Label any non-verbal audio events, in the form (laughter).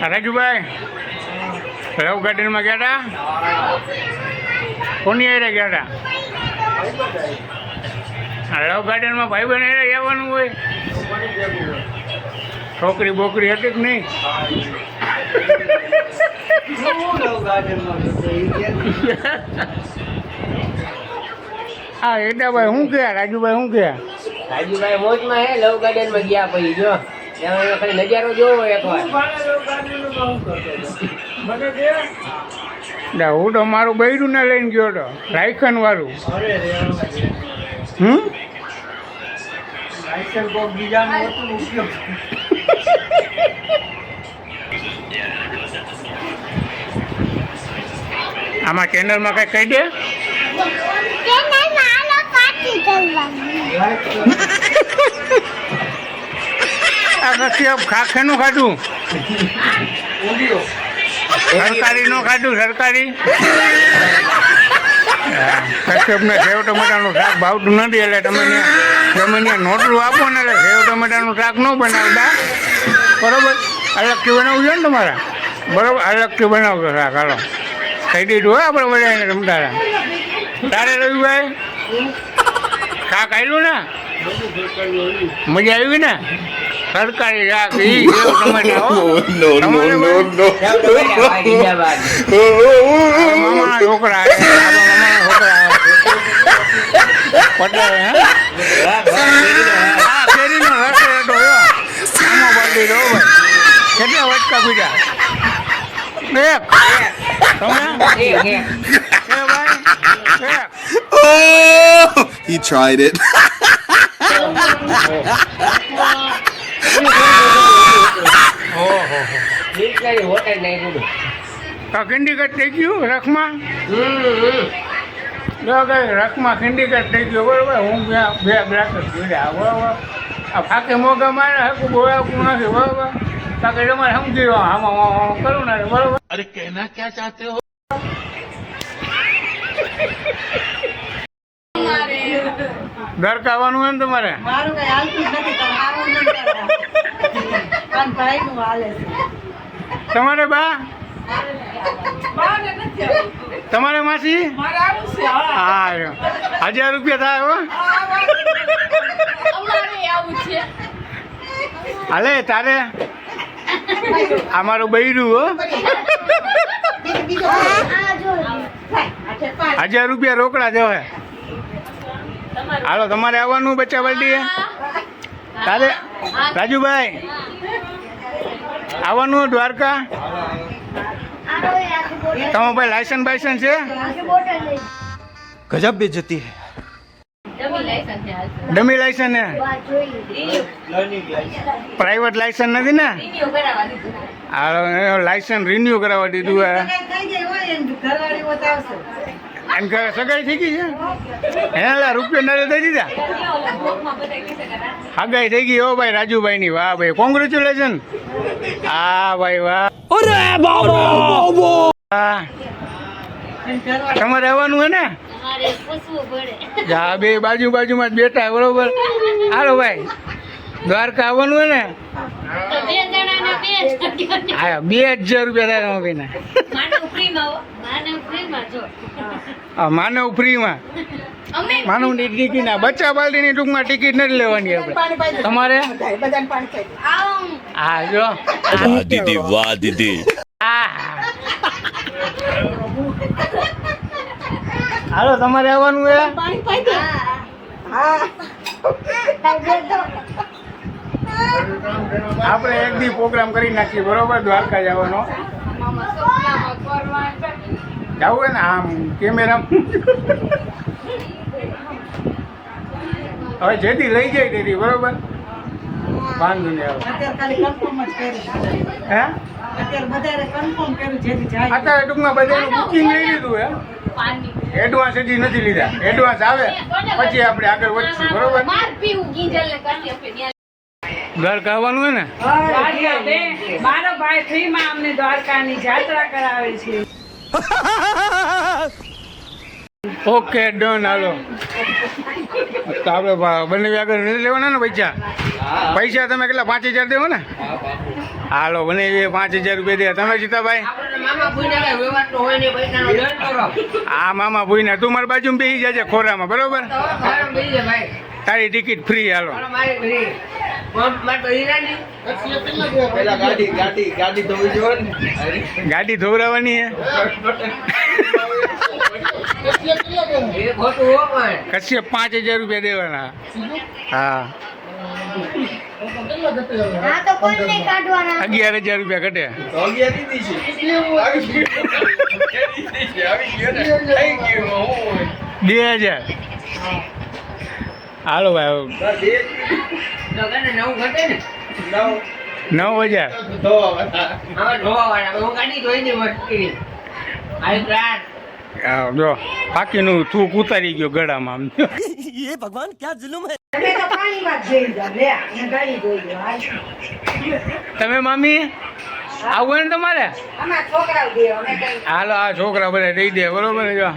રાજુભાઈ લવ ગાર્ડનમાં ગયા હતા કોની હારે ગયા હતા લવ ગાર્ડનમાં ભાઈ બહેન હારે જવાનું હોય. છોકરી બોકરી હતી કે નહીં? હા એડાભાઈ શું કહે રાજુભાઈ શું કહે રાજુભાઈ મોજમાં હે લવ ગાર્ડનમાં ગયા પછી, જો. ત્યાં ખાલી નજારો જોવો એકવાર ના હું તો મારું બૈરું ને લઈને ગયો હતો રાયખન વાળું. હમ? આમાં ચેનલમાં કઈ કહી દે? (laughs) નથી ખાખેનું ખાધું? સરકારી નું ખાધું સરકારી? કશ્યપને સેવ ટમેટાનું શાક ભાવતું નથી એટલે તમે તમે ત્યાં નોટલું આપો ને એટલે સેવ ટમેટાનું શાક ન બનાવતા. બરોબર? અલગથી બનાવવું છે ને તમારે? બરોબર? અલગથી બનાવજો શાક હાલો. થઈ દીધું હોય આપણે બધાને રમતા તારે રવિભાઈ? શાક આવ્યું ને? મજા આવી ને? સરકારી ઈ (laughs) સેવ ટમેટા હો. (laughs) મામાના છોકરા છોકરા પટેલ હે? હા કેરીનો રસ હતો યો આમો બાંધી દો ભાઈ. કેટલા વટકા પીધા? એક. તમે? એક, એક. એ ભાઈ એક. Oh, he tried it. (laughs) તો થઈ ગયું રખમાં? જો કઈ થઈ ગયું બરોબર. હું બે બે બ્રાકેટ જોડ્યા બરોબર આ ફાકે મોગા મારે હકું બોલાવતું નથી બરોબર તાકે તમારે સમજી આમાં કરું ને અરે કહેના ક્યાં ચાહતે હો? દરકાવાનું હોય ને તમારે? મારું કઈ હાલતું નથી તમે આવું નહીં પણ ભાઈ નું હાલે છે. તમારે બા? તમારે માસી? મારે આવું છે હા. હજાર રૂપિયા થાય હો. અમારે આવું છે. હાલે તારે? આ મારું બૈરું હો. હજાર રૂપિયા રોકડા જો હે હાલો તમારે આવવાનું બચ્ચા બાલટીએ તારે? રાજુભાઈ? આવવાનું દ્વારકા? તમારા ભાઈ લાયસન્સ બાયસન્સ છે? ગજબ બે જતી હે? ડમી લાયસન્સ પ્રાઇવેટ લાયસન્સ નથી ને? લાયસન્સ રિન્યુ કરાવવા દીધું હે. એમ કે સગાઈ થઈ ગઈ છે? એના લા રૂપિયા નરે દઈ દીધા? સગાઈ થઈ ગઈ ઓ ભાઈ રાજુભાઈ ની વાહ ભાઈ કોંગ્રેચ્યુલેશન હા ભાઈ વાહ. વાહ. તમારે આવવાનું હે ને? હા બે બાજુ બાજુમાં જ બેઠા બરોબર. હાલો ભાઈ દ્વારકા આવવાનું હે ને? હા બે હજાર રૂપિયા થાય મમ્મીને. માનવ ફ્રીમાં માનવની ટિકિટ ના બચ્ચા બાલટી ની ટૂંકમાં ટિકિટ નથી લેવાની આપણે. તમારે? હા જો. દીદી વાહ દીદી. હાલો તમારે આવવાનું હે? પાણી પાઈ દે. હા. આપણે એક દી પ્રોગ્રામ કરી નાખીએ બરોબર? દ્વારકા જવાનો. જવું હોય ને? આમ કેમેરા હવે જેથી લઈ જાય તેથી બરોબર? વાંધો નહીં આવે હે? અત્યારે ટૂંકમાં બધાનું બુકિંગ લઈ લીધું હે? એડવાન્સ હજી નથી લીધા. એડવાન્સ આવે. પછી આપણે આગળ વધશું બરોબર? દ્વારકા આવવાનું હે ને? મારો ભાઈ ફ્રીમાં અમને દ્વારકાની જાત્રા કરાવે છે ઓકે ડન હાલો. તો આપણે બંને વ્યાગર નથી લેવાના ને પૈસા? પૈસા તમે કેટલા પાંચ હજાર દેવો ને? હાલો બંને પાંચ હજાર રૂપિયા દે. તમે જીતાભાઈ હા મામા ભૂઈના તું મારી બાજુ બેસી જાજે ખોરામાં બરોબર? તારી ટિકિટ ફ્રી હાલો. ગાડી ધોવરાવાની કશ્યપ પાંચ હજાર રૂપિયા દેવાના. હા. અગિયાર હજાર રૂપિયા ઘટે. બે હજાર. હાલો ભાઈ નવ હજાર. જો બાકીનું થૂક ઉતારી ગયો ગળામાં. (laughs) આમ તમે મામી આવું ને તમારે? હાલો આ છોકરા બધા દઈ દે બરોબર જો.